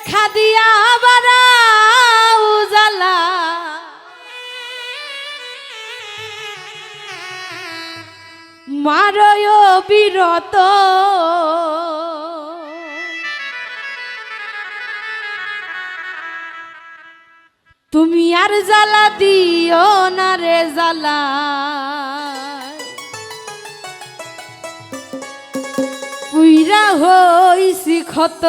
দেখা দিয়া বারাও জ্বালা। মারয় বিরত। তুমি আর জ্বালা দিও না রে জ্বালা। পুইরা হইছি ক্ষত।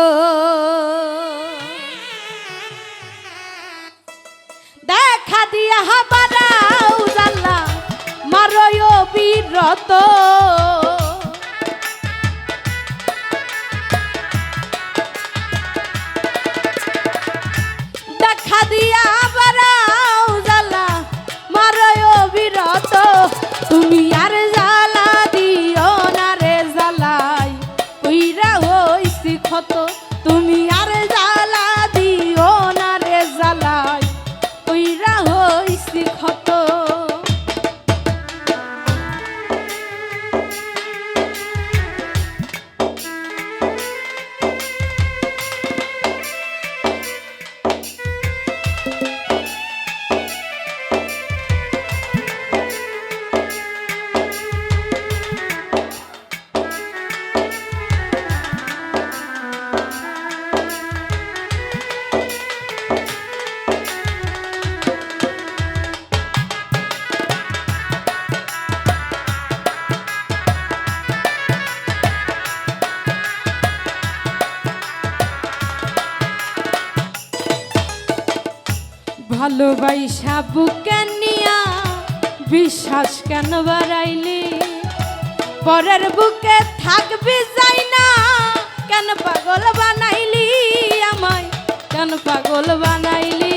দিয়া হাবারাও জাল্লা মারয় বীর দেখা ভালোবাইসা বুকে নিয়া বিশ্বাস কেন বাড়াইলি? পরের বুকে থাকবি যাই না, কেন পাগল বানাইলি আমায়? কেন পাগল বানাইলি?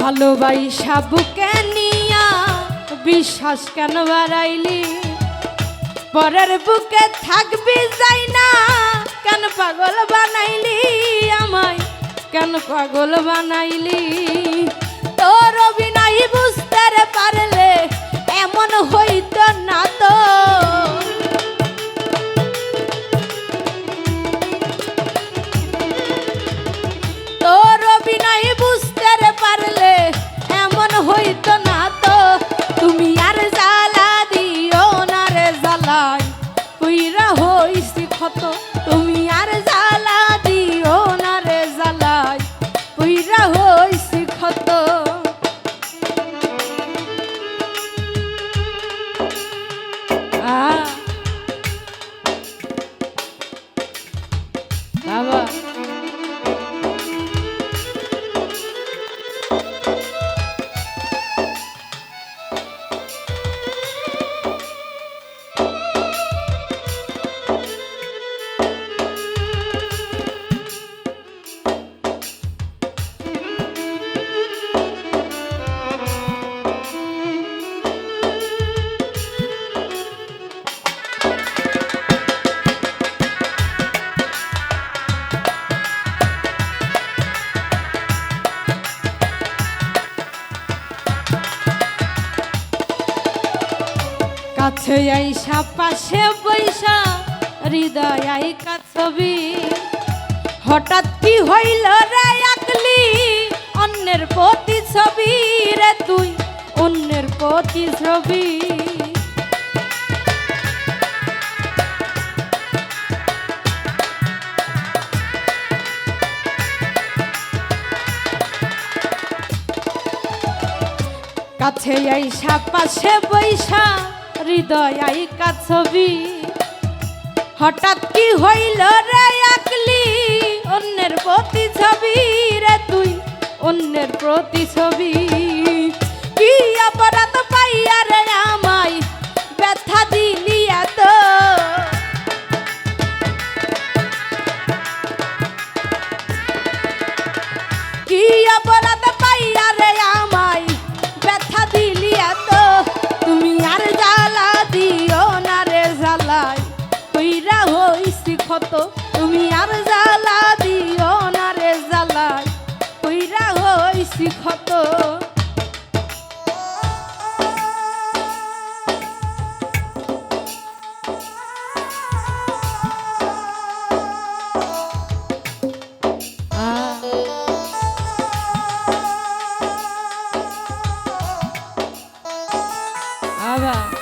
ভালোবাইসা বুকে নিয়া বিশ্বাস কেন বাড়াইলি? পরের বুকে থাকবি যাই না। কেন পাগল বানাইলি আমায়? কেন পাগল বানাইলি? তোর অভিনয় বুঝতে পারলে এমন হইতো না তো। তোর কাছে আইসা, পাশে বৈশা হৃদয় আই কাছবি। হঠাৎ কি হইল রে আকলি অন্যের প্রতি ছবি রে তুই, অন্যের প্রতি ছবি কাছে আইসা, পাশে বৈশা হৃদয় আই কাছবি হঠাৎ কি হইল রে আকলি? অন্যের প্রতি ছবি রে তুই, অন্যের প্রতি ছবি কি অপরাধ পাইয়া 好不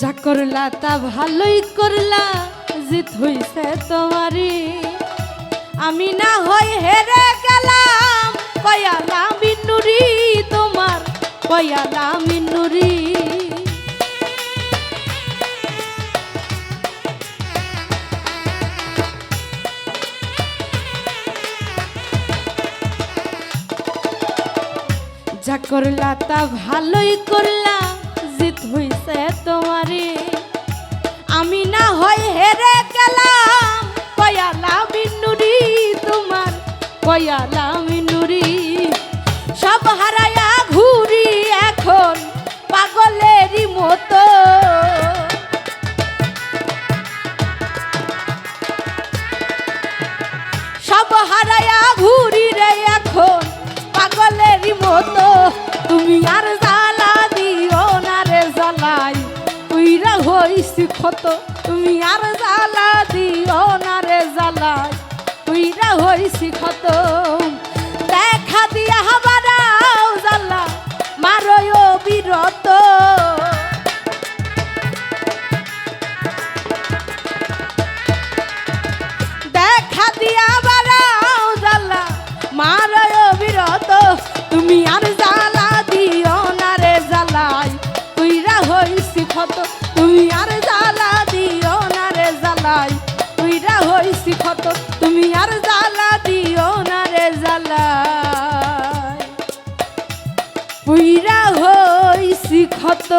যা করলা তা ভালোই করলা, জিত হইছে তোমারই। আমি না হই হেরে গেলাম কয়ালা মিনুরি তোমার কয়ালা মিনুরি যা করলা তা ভালোই করলা, জিত হইছে তোমারই আমি না হয় হেরে গেলাম কয়ালা মিনুরি তোমার কয়ালা মিনুরি সব হারায়া ঘুরি এখন পাগলেরই মতো। সব হারায়া ঘুরি রে এখন পাগলেরই মতো। তুমি আর জ্বালা দিও না রে উইরা হইছি ক্ষত। তুমি আর জ্বালা দিও না রে জ্বালাই উইরা হইছি ক্ষত। দেখা দিয়া হাবারাও জ্বালা, মারয় বিরত। দেখা দিয়া বারাও জ্বালা, মারয় বিরত। তুমি আর জ্বালা দিও না রে জ্বালাই। তুইরা হইছি ক্ষত। তুমি আর জ্বালা দিও না রে জ্বালাই। তুইরা হইছি ক্ষত, তুমি আর জ্বালা দিও না রে জ্বালাই। পুইরা হইছি ক্ষত।